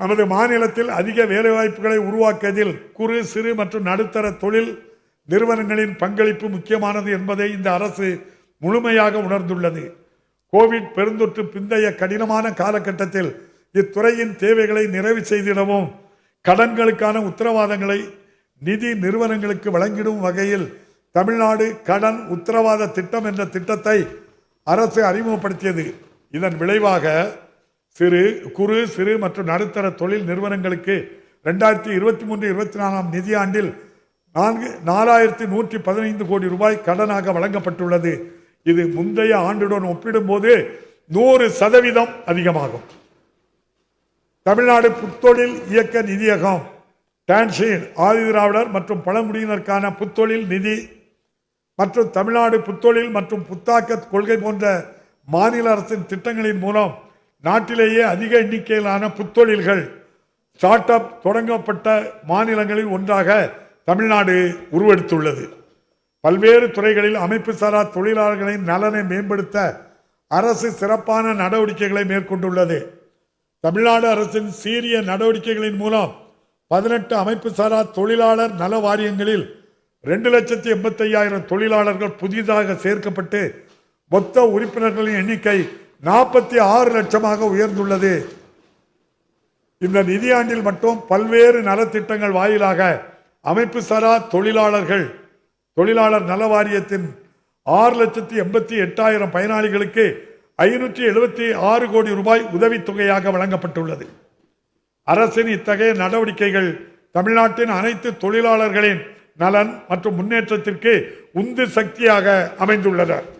நமது மாநிலத்தில் அதிக வேலைவாய்ப்புகளை உருவாக்குவதில் குறு சிறு மற்றும் நடுத்தர தொழில் நிறுவனங்களின் பங்களிப்பு முக்கியமானது என்பதை இந்த அரசு முழுமையாக உணர்ந்துள்ளது. கோவிட் பெருந்தொற்று பிந்தைய கடினமான காலகட்டத்தில் இத்துறையின் தேவைகளை நிறைவு செய்திடவும் கடன்களுக்கான உத்தரவாதங்களை நிதி நிறுவனங்களுக்கு வழங்கிடும் வகையில் தமிழ்நாடு கடன் உத்தரவாத திட்டம் என்ற திட்டத்தை அரசு அறிமுகப்படுத்தியது. இதன் விளைவாக சிறு குறு சிறு மற்றும் நடுத்தர தொழில் நிறுவனங்களுக்கு ரெண்டாயிரத்தி இருபத்தி மூன்று இருபத்தி நாலாம் நிதியாண்டில் நான்கு நாலாயிரத்தி நூற்றி பதினைந்து கோடி ரூபாய் கடனாக வழங்கப்பட்டுள்ளது. இது முந்தைய ஆண்டுடன் ஒப்பிடும்போது நூறு சதவீதம் அதிகமாகும். தமிழ்நாடு புத்தொழில் இயக்க நிதியகம் டான்ஷீன் ஆதிதிராவிடர் மற்றும் பழங்குடியினருக்கான புத்தொழில் நிதி மற்றும் தமிழ்நாடு புத்தொழில் மற்றும் புத்தாக்க கொள்கை போன்ற மாநில அரசின் திட்டங்களின் மூலம் நாட்டிலேயே அதிக எண்ணிக்கையிலான புத்தொழில்கள் ஸ்டார்ட் அப் தொடங்கப்பட்ட மாநிலங்களில் ஒன்றாக தமிழ்நாடு உருவெடுத்துள்ளது. பல்வேறு துறைகளில் அமைப்பு சாரா தொழிலாளர்களின் நலனை மேம்படுத்த அரசு சிறப்பான நடவடிக்கைகளை மேற்கொண்டுள்ளது. தமிழ்நாடு அரசின் சீரிய நடவடிக்கைகளின் மூலம் பதினெட்டு அமைப்பு சாரா தொழிலாளர் நல வாரியங்களில் ரெண்டு லட்சத்தி எண்பத்தி ஐயாயிரம் தொழிலாளர்கள் புதிதாக சேர்க்கப்பட்டு மொத்த உறுப்பினர்களின் எண்ணிக்கை நாற்பத்தி ஆறு லட்சமாக உயர்ந்துள்ளது. இந்த நிதியாண்டில் மட்டும் பல்வேறு நலத்திட்டங்கள் வாயிலாக அமைப்பு சாரா தொழிலாளர்கள் தொழிலாளர் நல வாரியத்தின் ஆறு லட்சத்தி எண்பத்தி எட்டாயிரம் பயனாளிகளுக்கு ஐநூற்றி எழுபத்தி ஆறு கோடி ரூபாய் உதவித்தொகையாக வழங்கப்பட்டுள்ளது. அரசின் இத்தகைய நடவடிக்கைகள் தமிழ்நாட்டின் அனைத்து தொழிலாளர்களின் நலன் மற்றும் முன்னேற்றத்திற்கு உந்து சக்தியாக அமைந்துள்ளன.